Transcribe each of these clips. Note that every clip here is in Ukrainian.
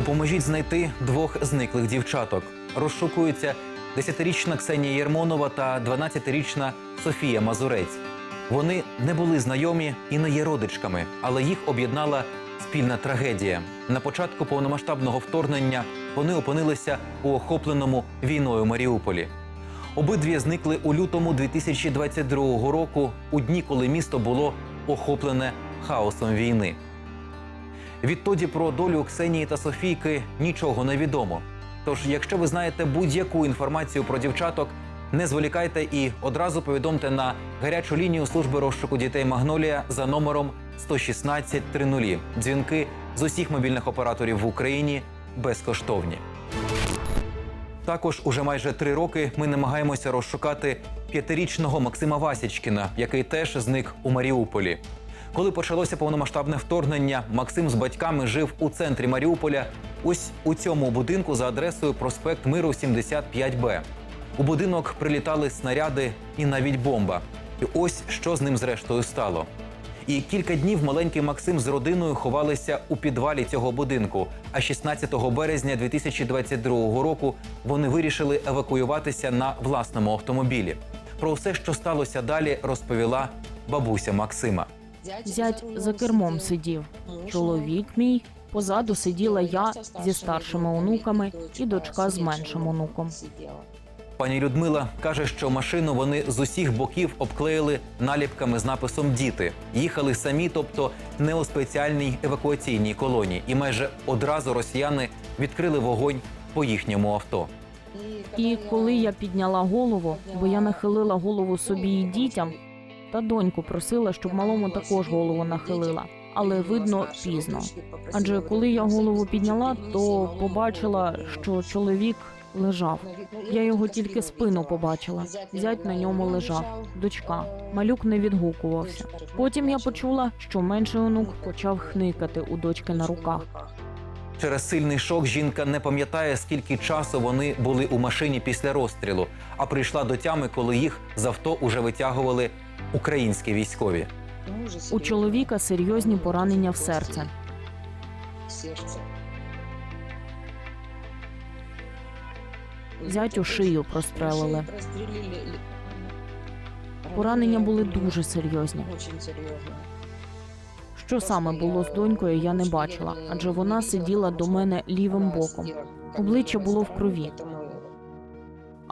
Допоможіть знайти двох зниклих дівчаток. Розшукуються 10-річна Ксенія Єрмонова та 12-річна Софія Мазурець. Вони не були знайомі і не є родичками, але їх об'єднала спільна трагедія. На початку повномасштабного вторгнення вони опинилися у охопленому війною Маріуполі. Обидві зникли у лютому 2022 року, у дні, коли місто було охоплене хаосом війни. Відтоді про долю Ксенії та Софійки нічого не відомо. Тож, якщо ви знаєте будь-яку інформацію про дівчаток, не зволікайте і одразу повідомте на гарячу лінію служби розшуку дітей Магнолія за номером 116 30. Дзвінки з усіх мобільних операторів в Україні безкоштовні. Також уже майже три роки ми намагаємося розшукати п'ятирічного Максима Васічкіна, який теж зник у Маріуполі. Коли почалося повномасштабне вторгнення, Максим з батьками жив у центрі Маріуполя, ось у цьому будинку за адресою проспект Миру 75Б. У будинок прилітали снаряди і навіть бомба. І ось що з ним зрештою стало. І кілька днів маленький Максим з родиною ховалися у підвалі цього будинку. А 16 березня 2022 року вони вирішили евакуюватися на власному автомобілі. Про все, що сталося далі, розповіла бабуся Максима. Зять за кермом сидів. Чоловік мій. Позаду сиділа я зі старшими онуками і дочка з меншим онуком. Пані Людмила каже, що машину вони з усіх боків обклеїли наліпками з написом Діти їхали самі, тобто не у спеціальній евакуаційній колонії, і майже одразу росіяни відкрили вогонь по їхньому авто. І коли я підняла голову, бо я нахилила голову собі і дітям, та доньку просила, щоб малому також голову нахилила. Але видно пізно. Адже коли я голову підняла, то побачила, що чоловік лежав. Я його тільки спину побачила. Зять на ньому лежав. Дочка. Малюк не відгукувався. Потім я почула, що менший онук почав хникати у дочки на руках. Через сильний шок жінка не пам'ятає, скільки часу вони були у машині після розстрілу, а прийшла до тями, коли їх з авто уже витягували українські військові. У чоловіка серйозні поранення в серце. Зятю шию прострелили. Поранення були дуже серйозні. Що саме було з донькою, я не бачила, адже вона сиділа до мене лівим боком. Обличчя було в крові.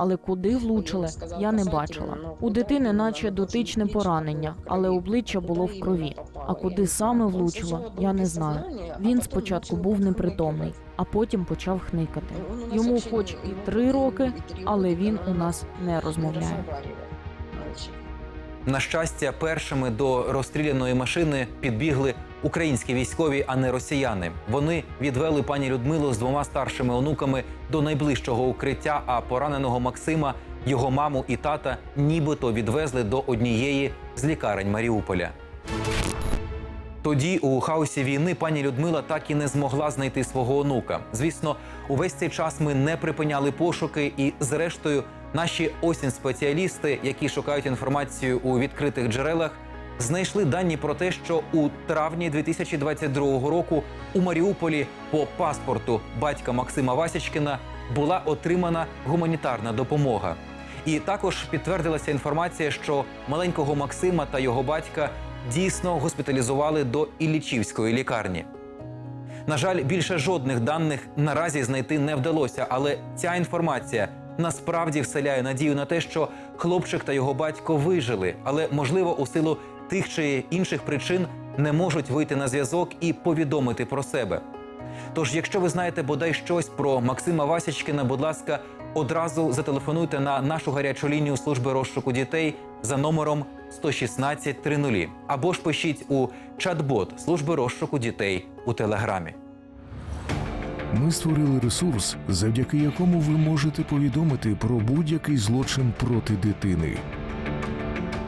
Але куди влучили, я не бачила. У дитини, наче дотичне поранення, але обличчя було в крові. А куди саме влучило, я не знаю. Він спочатку був непритомний, а потім почав хникати. Йому хоч і три роки, але він у нас не розмовляє. На щастя, першими до розстріляної машини підбігли українські військові, а не росіяни. Вони відвели пані Людмилу з двома старшими онуками до найближчого укриття. А пораненого Максима, його маму і тата, нібито відвезли до однієї з лікарень Маріуполя. Тоді у хаосі війни пані Людмила так і не змогла знайти свого онука. Звісно, увесь цей час ми не припиняли пошуки, і зрештою, наші осінь спеціалісти, які шукають інформацію у відкритих джерелах, знайшли дані про те, що у травні 2022 року у Маріуполі по паспорту батька Максима Васічкіна була отримана гуманітарна допомога. І також підтвердилася інформація, що маленького Максима та його батька дійсно госпіталізували до Іллічівської лікарні. На жаль, більше жодних даних наразі знайти не вдалося, але ця інформація насправді вселяє надію на те, що хлопчик та його батько вижили, але можливо у силу тих чи інших причин не можуть вийти на зв'язок і повідомити про себе. Тож, якщо ви знаєте бодай щось про Максима Васічкіна, будь ласка, одразу зателефонуйте на нашу гарячу лінію служби розшуку дітей за номером 116 30 або ж пишіть у чат-бот служби розшуку дітей у телеграмі. Ми створили ресурс, завдяки якому ви можете повідомити про будь-який злочин проти дитини.